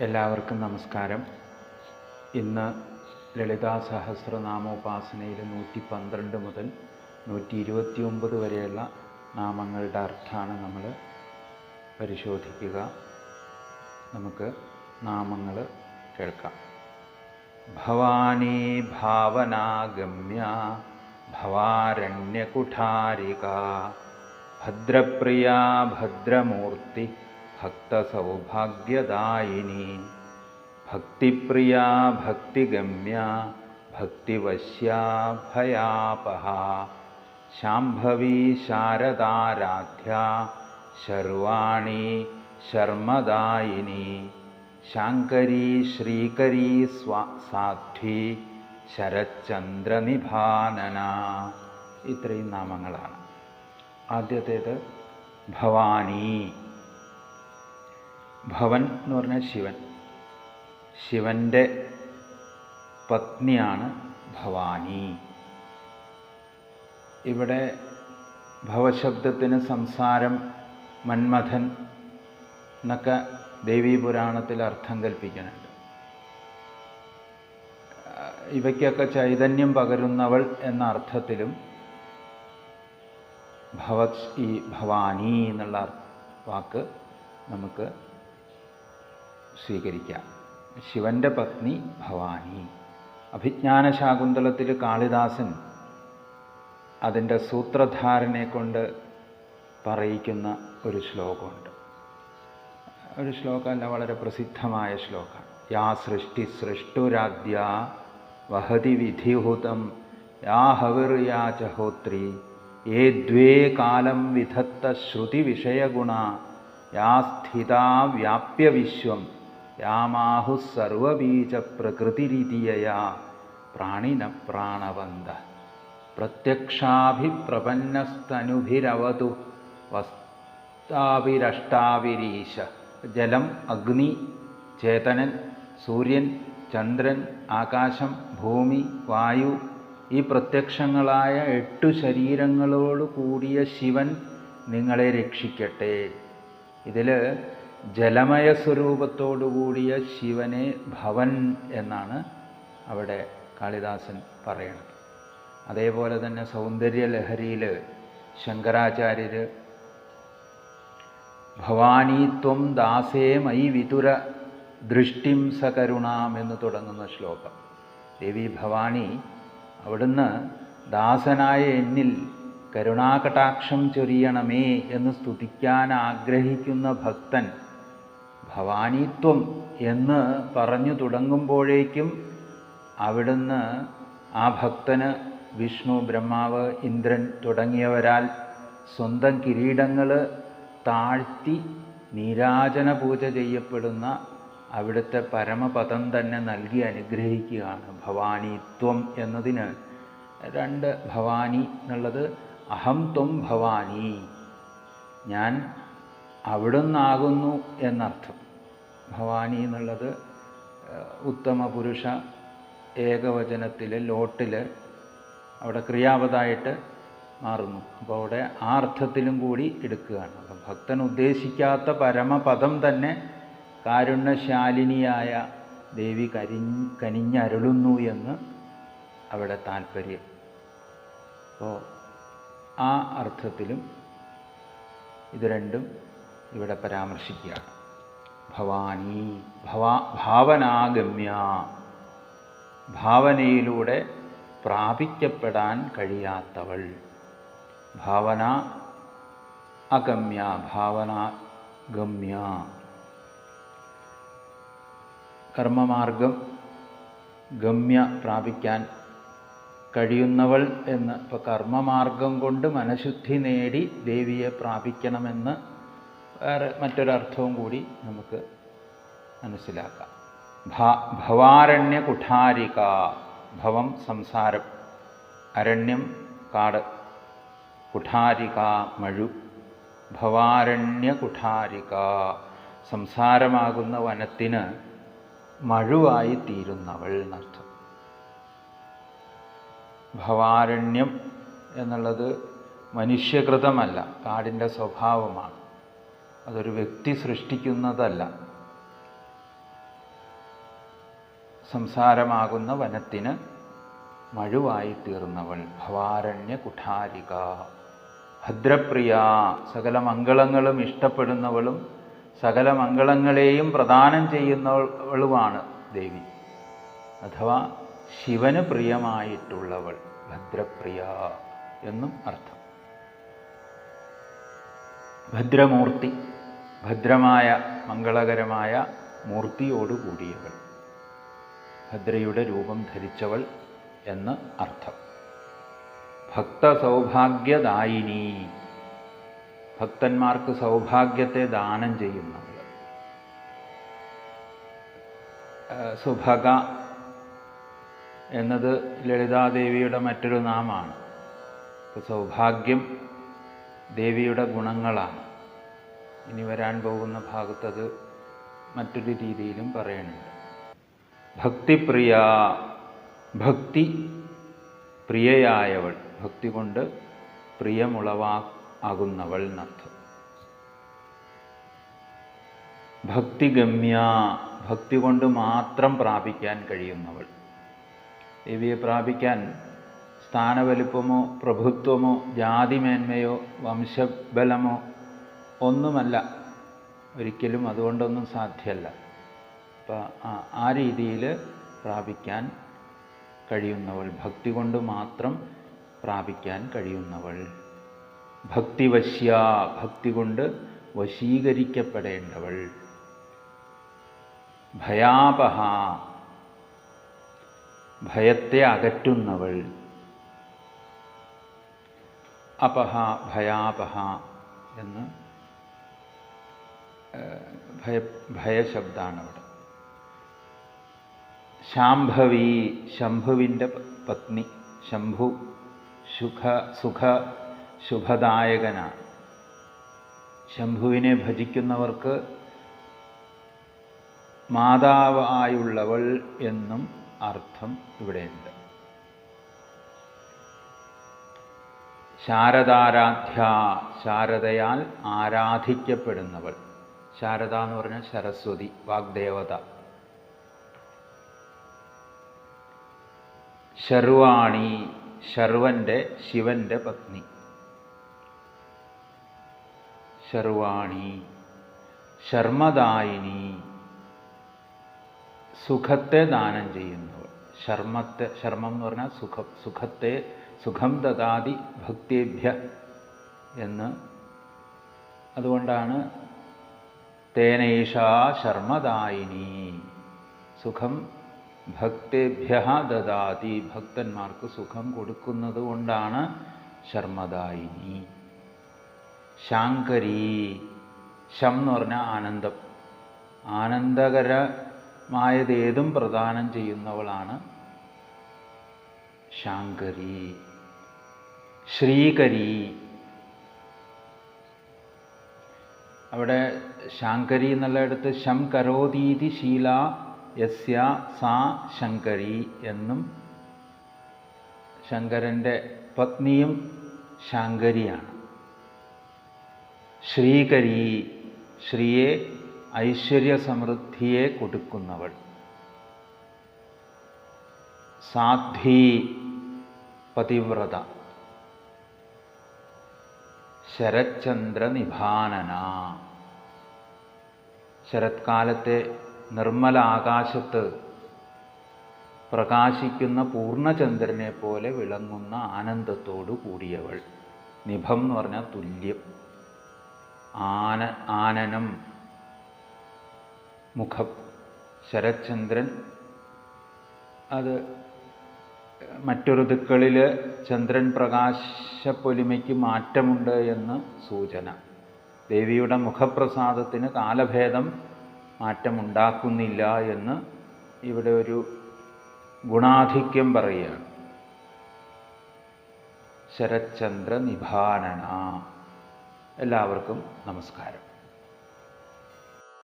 എല്ലാവർക്കും നമസ്കാരം. ഇന്ന് ലളിതാ സഹസ്രനാമോപാസനയിൽ നൂറ്റി പന്ത്രണ്ട് മുതൽ നൂറ്റി ഇരുപത്തി ഒമ്പത് വരെയുള്ള നാമങ്ങളുടെ അർത്ഥമാണ് നമ്മൾ പരിശോധിക്കുക. നമുക്ക് നാമങ്ങൾ കേൾക്കാം. ഭവാനി ഭാവനാഗമ്യ ഭവാരണ്യകുഠാരിക ഭദ്രപ്രിയ ഭദ്രമൂർത്തി ഭക്തസൗഭാഗ്യദായിനി ഭക്തിപ്രിയ ഭക്തിഗമ്യ ഭക്തിവശ്യാ ഭയാപഹ ശാംഭവി ശാരദാരാധ്യ ശർവാണി ശർമ്മദായിനി ശാങ്കരി ശ്രീകരി സ്വാ സാധ്വി ശരച്ചന്ദ്രനിഭാനന ഇത്രയും നാമങ്ങളാണ്. ആദ്യത്തേത് ഭവാനി. ഭവൻ എന്ന് പറഞ്ഞാൽ ശിവൻ. ശിവന്റെ പത്നിയാണ് ഭവാനി. ഇവിടെ ഭവശബ്ദത്തിന് സംസാരം മന്മഥൻ എന്നൊക്കെ ദേവീപുരാണത്തിൽ അർത്ഥം കൽപ്പിക്കുന്നുണ്ട്. ഇവയ്ക്കൊക്കെ ചൈതന്യം പകരുന്നവൾ എന്ന അർത്ഥത്തിലും ഭവത് ഈ ഭവാനി എന്നുള്ള വാക്ക് നമുക്ക് സ്വീകരിക്കാം. ശിവന്റെ പത്നി ഭവാനി. അഭിജ്ഞാന ശാകുന്തളത്തിൽ കാളിദാസൻ അതിന്റെ സൂത്രധാരനെ കൊണ്ട് പറയിക്കുന്ന ഒരു ശ്ലോകമുണ്ട്. ഒരു ശ്ലോകമല്ല വളരെ പ്രസിദ്ധമായ ശ്ലോകം യാ സൃഷ്ടി സൃഷ്ടുരാദ്യ വഹതി വിധിഹുതം യാ ഹവിർ യാ ചഹോത്രി ഏ ദ്വേ കാലം വിധത്ത ശ്രുതി വിഷയഗുണ യാ സ്ഥിതാ വ്യാപ്യ വിശ്വം. യാമാഹു സർവബീജ പ്രകൃതിരീതിയയാ പ്രാണിന പ്രാണവന്ത. പ്രത്യക്ഷാഭിപ്രപന്നസ്തനുഭിരവതു വസ്താവിരഷ്ടാവിരീശ. ജലം അഗ്നി ചേതനൻ സൂര്യൻ ചന്ദ്രൻ ആകാശം ഭൂമി വായു ഈ പ്രത്യക്ഷങ്ങളായ എട്ടു ശരീരങ്ങളോട് കൂടിയ ശിവൻ നിങ്ങളെ രക്ഷിക്കട്ടെ. ഇതിൽ ജലമയ സ്വരൂപത്തോടുകൂടിയ ശിവനെ ഭവൻ എന്നാണ് അവിടെ കാളിദാസൻ പറയുന്നത് അതേപോലെ തന്നെ സൗന്ദര്യ ലഹരിയിൽ ശങ്കരാചാര്യർ ഭവാനീത്വം ദാസേ മൈ വിതുര ദൃഷ്ടിം സകരുണാം എന്ന് തുടങ്ങുന്ന ശ്ലോകം. ദേവി ഭവാനി അവിടുന്ന് ദാസനായ എന്നിൽ കരുണാകടാക്ഷം ചൊരിയണമേ എന്ന് സ്തുതിക്കാൻ ആഗ്രഹിക്കുന്ന ഭക്തൻ ഭവാനിത്വം എന്ന് പറഞ്ഞു തുടങ്ങുമ്പോഴേക്കും അവിടുന്ന് ആ ഭക്തന് വിഷ്ണു ബ്രഹ്മാവ് ഇന്ദ്രൻ തുടങ്ങിയവരാൽ സ്വന്തം കിരീടങ്ങൾ താഴ്ത്തി നീരാജന പൂജ ചെയ്യപ്പെടുന്ന അവിടുത്തെ പരമപദം തന്നെ നൽകി അനുഗ്രഹിക്കുകയാണ് ഭവാനിത്വം എന്നതിന്. രണ്ട് ഭവാനി എന്നുള്ളത് അഹം ത്വം ഭവാനി. ഞാൻ അവിടുന്നാകുന്നു എന്നർത്ഥം. ഭവാനി എന്നുള്ളത് ഉത്തമ പുരുഷ ഏകവചനത്തിൽ ലോട്ടിൽ അവിടെ ക്രിയാപദമായിട്ട് മാറുന്നു. അപ്പോൾ അവിടെ ആ അർത്ഥത്തിലും കൂടി എടുക്കുകയാണ്. അപ്പം ഭക്തൻ ഉദ്ദേശിക്കാത്ത പരമപദം തന്നെ കാരുണ്യശാലിനിയായ ദേവി കരി കനിഞ്ഞരുളുന്നു എന്ന് അവിടെ താല്പര്യം. അപ്പോൾ ആ അർത്ഥത്തിലും ഇത് രണ്ടും ഇവിടെ പരാമർശിക്കുകയാണ് ഭവാനി ഭവാ ഭാവനാഗമ്യ. ഭാവനയിലൂടെ പ്രാപിക്കപ്പെടാൻ കഴിയാത്തവൾ. ഭാവന അഗമ്യ ഭാവന ഗമ്യ. കർമ്മമാർഗം ഗമ്യ പ്രാപിക്കാൻ കഴിയുന്നവൾ എന്ന്. ഇപ്പോൾ കർമ്മമാർഗം കൊണ്ട് മനഃശുദ്ധി നേടി ദേവിയെ പ്രാപിക്കണമെന്ന് വേറെ മറ്റൊരർത്ഥവും കൂടി നമുക്ക് മനസ്സിലാക്കാം. ഭവാരണ്യ കുഠാരിക. ഭവം സംസാരം അരണ്യം കാട്. കുഠാരിക മഴു. ഭവാരണ്യ കുഠാരിക. സംസാരമാകുന്ന വനത്തിന് മഴുവായി തീരുന്നവൾ എന്നർത്ഥം. ഭവാരണ്യം എന്നുള്ളത് മനുഷ്യകൃതമല്ല കാടിന്റെ സ്വഭാവമാണ്. അതൊരു വ്യക്തി സൃഷ്ടിക്കുന്നതല്ല. സംസാരമാകുന്ന വനത്തിന് മഴുവായി തീർന്നവൾ ഭവാരണ്യ കുഠാരിക ഭദ്രപ്രിയ. സകല മംഗളങ്ങളും ഇഷ്ടപ്പെടുന്നവളും സകല മംഗളങ്ങളെയും പ്രദാനം ചെയ്യുന്നവളുമാണ് ദേവി. അഥവാ ശിവന് പ്രിയമായിട്ടുള്ളവൾ ഭദ്രപ്രിയ എന്നും അർത്ഥം. ഭദ്രമൂർത്തി. ഭദ്രമായ മംഗളകരമായ മൂർത്തിയോടുകൂടിയവൾ ഭദ്രയുടെ രൂപം ധരിച്ചവൾ എന്ന് അർത്ഥം. ഭക്തസൗഭാഗ്യദായിനി. ഭക്തന്മാർക്ക് സൗഭാഗ്യത്തെ ദാനം ചെയ്യുന്നവൾ. സുഭഗ എന്നത് ലളിതാദേവിയുടെ മറ്റൊരു നാമാണ്. സൗഭാഗ്യം ദേവിയുടെ ഗുണങ്ങളാണ്. ഇനി വരാൻ പോകുന്ന ഭാഗത്തത് മറ്റൊരു രീതിയിലും പറയുന്നുണ്ട് ഭക്തിപ്രിയ ഭക്തി പ്രിയയായവൾ. ഭക്തി കൊണ്ട് പ്രിയമുളവാ ആകുന്നവൾ എന്നർത്ഥം. ഭക്തിഗമ്യ ഭക്തി കൊണ്ട് മാത്രം പ്രാപിക്കാൻ കഴിയുന്നവൾ. ദേവിയെ പ്രാപിക്കാൻ സ്ഥാനവലിപ്പമോ പ്രഭുത്വമോ ജാതിമേന്മയോ വംശബലമോ ഒന്നുമല്ല. ഒരിക്കലും അതുകൊണ്ടൊന്നും സാധ്യമല്ല. അപ്പോൾ ആ- രീതിയിൽ പ്രാപിക്കാൻ കഴിയുന്നവൾ ഭക്തി കൊണ്ട് മാത്രം പ്രാപിക്കാൻ കഴിയുന്നവൾ. ഭക്തിവശ്യ ഭക്തി കൊണ്ട് വശീകരിക്കപ്പെടേണ്ടവൾ. ഭയാപഹ ഭയത്തെ അകറ്റുന്നവൾ. അപഹ ഭയാപഹ എന്ന് ഭയ ഭയശബ്ദമാണ് അവിടെ ശാംഭവി ശംഭുവിന്റെ പത്നി ശംഭു സുഖ സുഖ ശുഭദായകനാണ്. ശംഭുവിനെ ഭജിക്കുന്നവർക്ക് മാതാവായുള്ളവൾ എന്നും അർത്ഥം ഇവിടെയുണ്ട്. ശാരദാരാധ്യ ശാരദയാൽ ആരാധിക്കപ്പെടുന്നവൾ. ശാരദ എന്ന് പറഞ്ഞാൽ സരസ്വതി വാഗ്ദേവത. ശർവാണി ശർവന്റെ ശിവന്റെ പത്നി. ശർവാണി ശർമ്മദായിനി സുഖത്തെ ദാനം ചെയ്യുന്നവൾ. ശർമ്മത്തെ ശർമ്മം എന്ന് പറഞ്ഞാൽ സുഖം സുഖത്തെ സുഖം ദദാതി ഭക്തിഭ്യ എന്ന്. അതുകൊണ്ടാണ് തേനേഷ ശർമ്മദായിനി. സുഖം ഭക്തേഭ്യ ദദാതി. ഭക്തന്മാർക്ക് സുഖം കൊടുക്കുന്നത് കൊണ്ടാണ് ശർമ്മദായിനി. ശാങ്കരി. ശം എന്ന് പറഞ്ഞാൽ ആനന്ദം. ആനന്ദകരമായതേതും പ്രദാനം ചെയ്യുന്നവളാണ് ശാങ്കരി. ശ്രീകരി. അവിടെ ശാങ്കരി എന്നുള്ളിടത്ത് ശം കരോതീതി ശീല യസ്യ സാ ശങ്കരി എന്നും ശങ്കരന്റെ പത്നിയും ശാങ്കരിയാണ്. ശ്രീകരി ശ്രീയെ ഐശ്വര്യ സമൃദ്ധിയെ കൊടുക്കുന്നവൾ. സാധ്വി പതിവ്രത. ശരച്ചന്ദ്ര നിഭാനന ശരത്കാലത്തെ നിർമ്മല ആകാശത്ത് പ്രകാശിക്കുന്ന പൂർണചന്ദ്രനെ പോലെ വിളങ്ങുന്ന ആനന്ദത്തോടു കൂടിയവൾ. നിഭം എന്ന് പറഞ്ഞാൽ തുല്യം. ആന ആനനം. മുഖം. ശരത്ചന്ദ്രൻ അത് മറ്റൊരു ദിക്കളിൽ ചന്ദ്രൻ പ്രകാശപ്പൊലിമയ്ക്ക് മാറ്റമുണ്ട് എന്ന് സൂചന. ദേവിയുടെ മുഖപ്രസാദത്തിന് കാലഭേദം മാറ്റമുണ്ടാക്കുന്നില്ല എന്ന് ഇവിടെ ഒരു ഗുണാധിക്യം പറയുകയാണ്. ശരത്ചന്ദ്ര നിഭാനന എല്ലാവർക്കും നമസ്കാരം.